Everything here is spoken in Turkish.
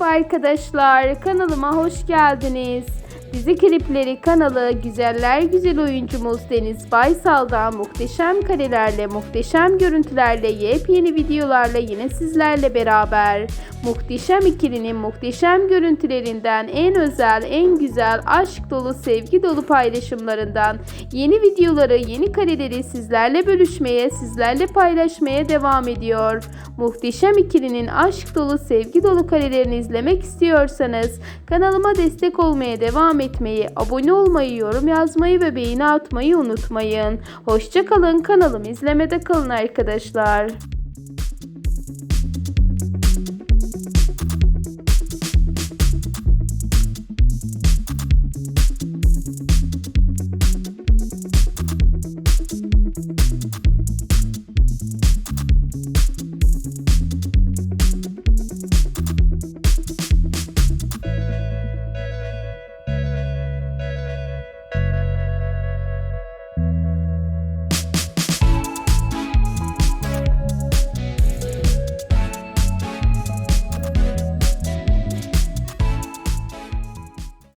Merhaba arkadaşlar, kanalıma hoş geldiniz. Dizi klipleri kanalı güzeller güzel oyuncumuz Deniz Baysal'dan muhteşem karelerle, muhteşem görüntülerle, yepyeni videolarla yine sizlerle beraber. Muhteşem ikilinin muhteşem görüntülerinden en özel, en güzel, aşk dolu, sevgi dolu paylaşımlarından yeni videoları, yeni kareleri sizlerle bölüşmeye, sizlerle paylaşmaya devam ediyor. Muhteşem ikilinin aşk dolu, sevgi dolu karelerini izlemek istiyorsanız kanalıma destek olmaya devam etmeyi, abone olmayı, yorum yazmayı ve beğeni atmayı unutmayın. Hoşçakalın, kanalımı izlemede kalın arkadaşlar.